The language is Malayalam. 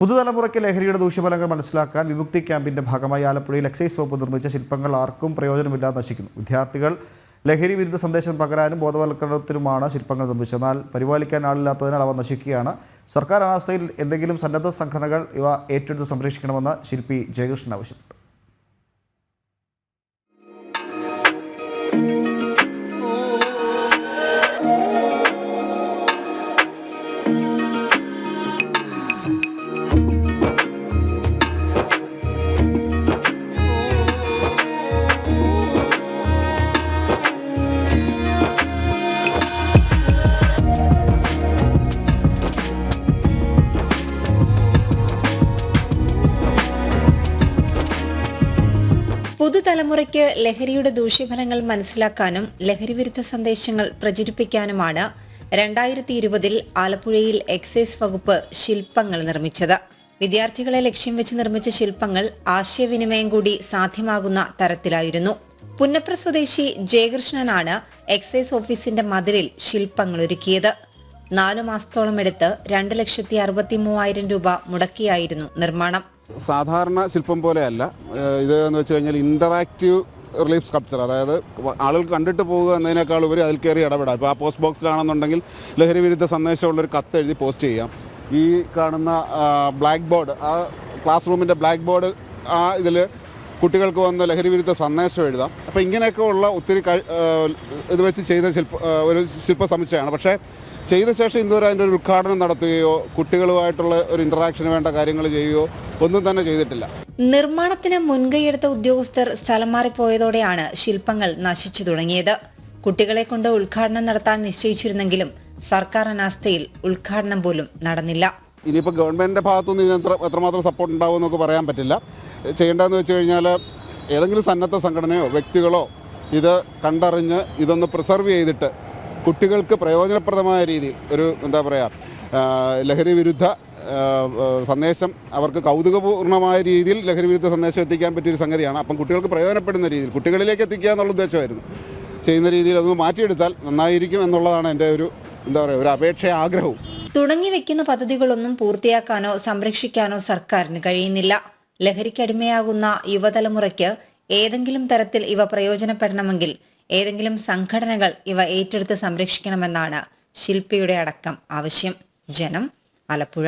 പുതുതലമുറയ്ക്ക് ലഹരിയുടെ ദൂഷ്യഫലങ്ങൾ മനസ്സിലാക്കാൻ വിമുക്തി ക്യാമ്പിന്റെ ഭാഗമായി ആലപ്പുഴയിൽ എക്സൈസ് വകുപ്പ് നിർമ്മിച്ച ശില്പങ്ങൾ ആർക്കും പ്രയോജനമില്ലാതെ നശിക്കുന്നു. വിദ്യാർത്ഥികൾ ലഹരി വിരുദ്ധ സന്ദേശം പകരാനും ബോധവൽക്കരണത്തിനുമാണ് ശില്പങ്ങൾ നിർമ്മിച്ചത്. എന്നാൽ പരിപാലിക്കാൻ ആളില്ലാത്തതിനാൽ അവ നശിക്കുകയാണ്. സർക്കാർ അനാസ്ഥയിൽ എന്തെങ്കിലും സന്നദ്ധ സംഘടനകൾ ഇവ ഏറ്റെടുത്ത് സംരക്ഷിക്കണമെന്ന് ശില്പി ജയകൃഷ്ണൻ ആവശ്യപ്പെട്ടു. പുതുതലമുറയ്ക്ക് ലഹരിയുടെ ദൂഷ്യഫലങ്ങൾ മനസ്സിലാക്കാനും ലഹരിവിരുദ്ധ സന്ദേശങ്ങൾ പ്രചരിപ്പിക്കാനുമാണ് രണ്ടായിരത്തി ഇരുപതിൽ ആലപ്പുഴയിൽ എക്സൈസ് വകുപ്പ് ശില്പങ്ങൾ നിർമ്മിച്ചത്. വിദ്യാർത്ഥികളെ ലക്ഷ്യം വെച്ച് നിർമ്മിച്ച ശില്പങ്ങൾ ആശയവിനിമയം കൂടി സാധ്യമാകുന്ന തരത്തിലായിരുന്നു. പുന്നപ്ര സ്വദേശി ജയകൃഷ്ണനാണ് എക്സൈസ് ഓഫീസിന്റെ മതിലിൽ ശില്പങ്ങൾ ഒരുക്കിയത്. നാലു മാസത്തോളം എടുത്ത് രണ്ട് ലക്ഷത്തി അറുപത്തി മൂവായിരം രൂപ മുടക്കിയായിരുന്നു നിർമ്മാണം. സാധാരണ ശില്പം പോലെയല്ല. ഇത് എന്ന് വെച്ച് കഴിഞ്ഞാൽ ഇന്ററാക്റ്റീവ് റിലീഫ് സ്കൾപ്ചർ അതായത് ആളുകൾ കണ്ടിട്ട് പോവുക എന്നതിനേക്കാൾ ഉപരി അതിൽ കയറി ഇടപെടാം. ഇപ്പോൾ ആ പോസ്റ്റ് ബോക്സിലാണെന്നുണ്ടെങ്കിൽ ലഹരി വിരുദ്ധ സന്ദേശമുള്ള ഒരു കത്ത് എഴുതി പോസ്റ്റ് ചെയ്യാം. ഈ കാണുന്ന ബ്ലാക്ക് ബോർഡ് ആ ക്ലാസ് റൂമിന്റെ ബ്ലാക്ക് ബോർഡ് ആ ഇതിൽ കുട്ടികൾക്ക് വന്ന് ലഹരി വിരുദ്ധ സന്ദേശം എഴുതാം. അപ്പോൾ ഇങ്ങനെയൊക്കെ ഉള്ള ഒത്തിരി ഇത് വെച്ച് ചെയ്ത ശില്പ ഒരു ശില്പ സമുച്ചയമാണ്. പക്ഷേ ചെയ്ത ശേഷം ഇന്നുവരെ അതിന്റെ ഒരു ഉദ്ഘാടനം നടത്തുകയോ കുട്ടികളുമായിട്ടുള്ള ഒരു ഇൻട്രാക്ഷന് വേണ്ട കാര്യങ്ങൾ ചെയ്യുകയോ ഒന്നും തന്നെ ചെയ്തിട്ടില്ല. നിർമ്മാണത്തിന് മുൻകൈയെടുത്ത ഉദ്യോഗസ്ഥർ സ്ഥലം മാറിപ്പോയതോടെയാണ് ശില്പങ്ങൾ നശിച്ചു തുടങ്ങിയത്. കുട്ടികളെ കൊണ്ട് ഉദ്ഘാടനം നടത്താൻ നിശ്ചയിച്ചിരുന്നെങ്കിലും സർക്കാർ അനാസ്ഥയിൽ ഉദ്ഘാടനം പോലും നടന്നില്ല. ഇനിയിപ്പോൾ ഗവൺമെന്റിന്റെ ഭാഗത്തുനിന്ന് ഇതിന് എത്ര എത്രമാത്രം സപ്പോർട്ട് ഉണ്ടാവും എന്നൊക്കെ പറയാൻ പറ്റില്ല. ചെയ്യേണ്ടതെന്ന് വെച്ച് കഴിഞ്ഞാൽ ഏതെങ്കിലും സന്നദ്ധ സംഘടനയോ വ്യക്തികളോ ഇത് കണ്ടറിഞ്ഞ് ഇതൊന്ന് പ്രിസർവ് ചെയ്തിട്ട് കുട്ടികൾക്ക് പ്രയോജനപ്രദമായ രീതിയിൽ ഒരു എന്താ പറയുക ലഹരി വിരുദ്ധ സന്ദേശം അവർക്ക് കൗതുകപൂർണമായ രീതിയിൽ ലഹരി വിരുദ്ധ സന്ദേശം എത്തിക്കാൻ പറ്റിയൊരു സംഗതിയാണ്. അപ്പം കുട്ടികൾക്ക് പ്രയോജനപ്പെടുന്ന രീതിയിൽ കുട്ടികളിലേക്ക് എത്തിക്കുക എന്നുള്ള ഉദ്ദേശമായിരുന്നു. ചെയ്യുന്ന രീതിയിൽ അതൊന്ന് മാറ്റിയെടുത്താൽ നന്നായിരിക്കും എന്നുള്ളതാണ് എന്റെ ഒരു എന്താ പറയുക ഒരു അപേക്ഷ ആഗ്രഹവും. തുടങ്ങി വെക്കുന്ന പദ്ധതികളൊന്നും പൂർത്തിയാക്കാനോ സംരക്ഷിക്കാനോ സർക്കാരിന് കഴിയുന്നില്ല. ലഹരിക്കടിമയാകുന്ന യുവതലമുറയ്ക്ക് ഏതെങ്കിലും തരത്തിൽ ഇവ പ്രയോജനപ്പെടണമെങ്കിൽ ഏതെങ്കിലും സംഘടനകൾ ഇവ ഏറ്റെടുത്ത് സംരക്ഷിക്കണമെന്നാണ് ശില്പിയുടെ അടക്കം ആവശ്യം. ജനം ആലപ്പുഴ.